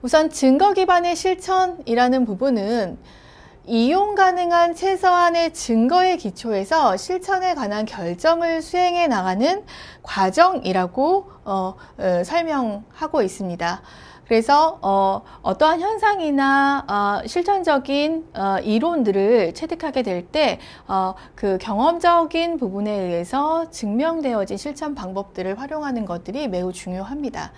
우선 증거 기반의 실천이라는 부분은 이용 가능한 최소한의 증거에 기초해서 실천에 관한 결정을 수행해 나가는 과정이라고 어, 어, 설명하고 있습니다. 그래서 어, 어떠한 현상이나 어, 실천적인 어, 이론들을 체득하게 될때 어, 그 경험적인 부분에 의해서 증명되어진 실천 방법들을 활용하는 것들이 매우 중요합니다.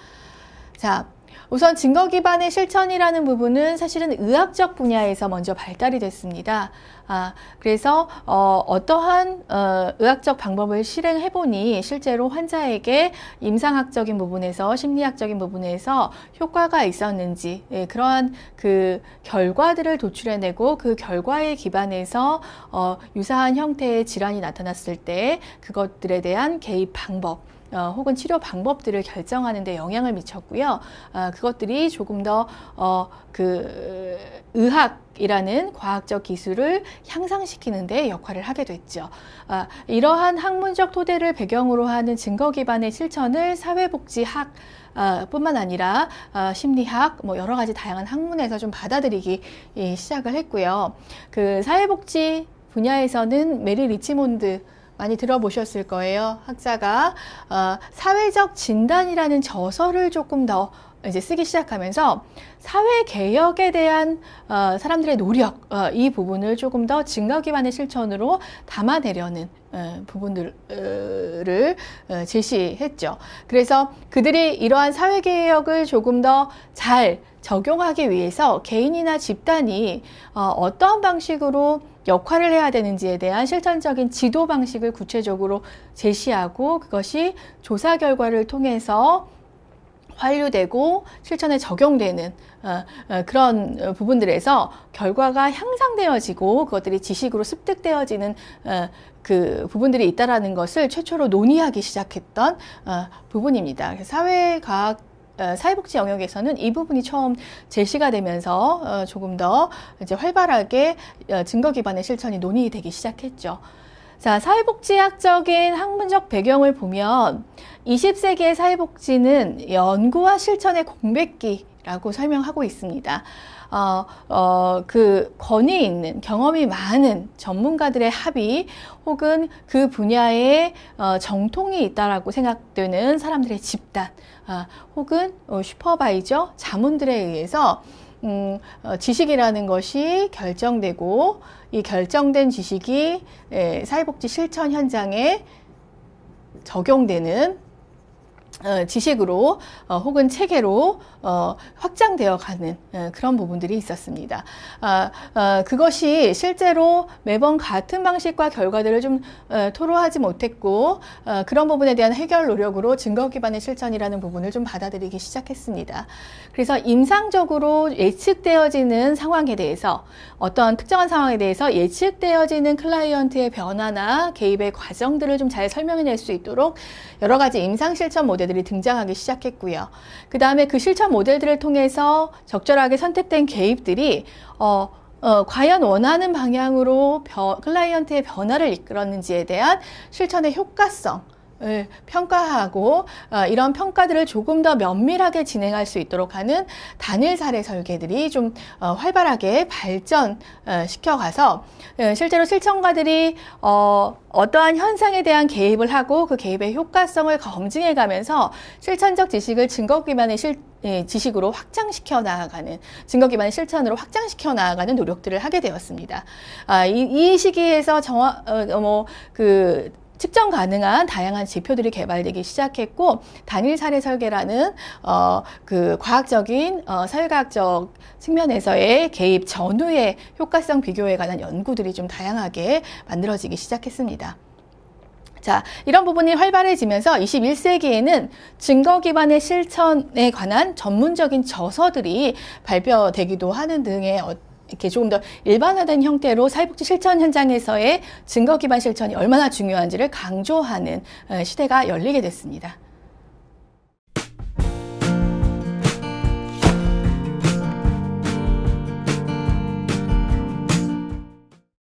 자, 우선 증거 기반의 실천이라는 부분은 사실은 의학적 분야에서 먼저 발달이 됐습니다. 아, 그래서 어, 어떠한 어, 의학적 방법을 실행해 보니 실제로 환자에게 임상학적인 부분에서 심리학적인 부분에서 효과가 있었는지 예, 그러한 그 결과들을 도출해내고 그 결과에 기반해서 어, 유사한 형태의 질환이 나타났을 때 그것들에 대한 개입 방법 어, 혹은 치료 방법들을 결정하는 데 영향을 미쳤고요. 어, 그것들이 조금 더, 어, 그, 의학 이라는 과학적 기술을 향상시키는 데 역할을 하게 됐죠. 아, 이러한 학문적 토대를 배경으로 하는 증거 기반의 실천을 사회복지학 어, 뿐만 아니라 어, 심리학, 뭐 여러 가지 다양한 학문에서 좀 받아들이기 예, 시작을 했고요. 그 사회복지 분야에서는 메리 리치몬드 많이 들어보셨을 거예요. 학자가 어, 사회적 진단이라는 저서를 조금 더 이제 쓰기 시작하면서 사회 개혁에 대한 어, 사람들의 노력 어, 이 부분을 조금 더 증거 기반의 실천으로 담아내려는 어, 부분들을 어, 제시했죠. 그래서 그들이 이러한 사회 개혁을 조금 더 잘 적용하기 위해서 개인이나 집단이 어, 어떠한 방식으로 역할을 해야 되는지에 대한 실천적인 지도 방식을 구체적으로 제시하고 그것이 조사 결과를 통해서 환류되고 실천에 적용되는 어, 어, 그런 부분들에서 결과가 향상되어지고 그것들이 지식으로 습득되어지는 어, 그 부분들이 있다라는 것을 최초로 논의하기 시작했던 어, 부분입니다. 사회과학 어, 사회복지 영역에서는 이 부분이 처음 제시가 되면서 어, 조금 더 이제 활발하게 어, 증거 기반의 실천이 논의되기 시작했죠. 자, 사회복지학적인 학문적 배경을 보면 20세기의 사회복지는 연구와 실천의 공백기라고 설명하고 있습니다. 어, 어, 그 권위 있는 경험이 많은 전문가들의 합의 혹은 그 분야에 어, 정통이 있다라고 생각되는 사람들의 집단 아, 혹은 어, 슈퍼바이저 자문들에 의해서 음, 어, 지식이라는 것이 결정되고 이 결정된 지식이 에, 사회복지 실천 현장에 적용되는 어, 지식으로 어, 혹은 체계로 어, 확장되어 가는 어, 그런 부분들이 있었습니다. 아, 어, 그것이 실제로 매번 같은 방식과 결과들을 좀 어, 토로하지 못했고 어, 그런 부분에 대한 해결 노력으로 증거 기반의 실천이라는 부분을 좀 받아들이기 시작했습니다. 그래서 임상적으로 예측되어지는 상황에 대해서 어떤 특정한 상황에 대해서 예측되어지는 클라이언트의 변화나 개입의 과정들을 좀 잘 설명해낼 수 있도록 여러 가지 임상 실천 모델 들이 등장하기 시작했고요. 그 다음에 그 실천 모델들을 통해서 적절하게 선택된 개입들이 어, 어, 과연 원하는 방향으로 벼, 클라이언트의 변화를 이끌었는지에 대한 실천의 효과성, 을 평가하고 어, 이런 평가들을 조금 더 면밀하게 진행할 수 있도록 하는 단일 사례 설계들이 좀 어, 활발하게 발전시켜 가서 어, 실제로 실천가들이 어, 어떠한 현상에 대한 개입을 하고 그 개입의 효과성을 검증해 가면서 실천적 지식을 증거 기반의 실, 예, 지식으로 확장시켜 나아가는 증거 기반의 실천으로 확장시켜 나아가는 노력들을 하게 되었습니다. 아, 이, 이 시기에서 정확 어, 뭐그 측정 가능한 다양한 지표들이 개발되기 시작했고 단일 사례 설계라는 어, 그 과학적인 어, 사회과학적 측면에서의 개입 전후의 효과성 비교에 관한 연구들이 좀 다양하게 만들어지기 시작했습니다. 자, 이런 부분이 활발해지면서 21세기에는 증거 기반의 실천에 관한 전문적인 저서들이 발표되기도 하는 등의 어, 이렇게 조금 더 일반화된 형태로 사회복지 실천 현장에서의 증거 기반 실천이 얼마나 중요한지를 강조하는 어, 시대가 열리게 됐습니다.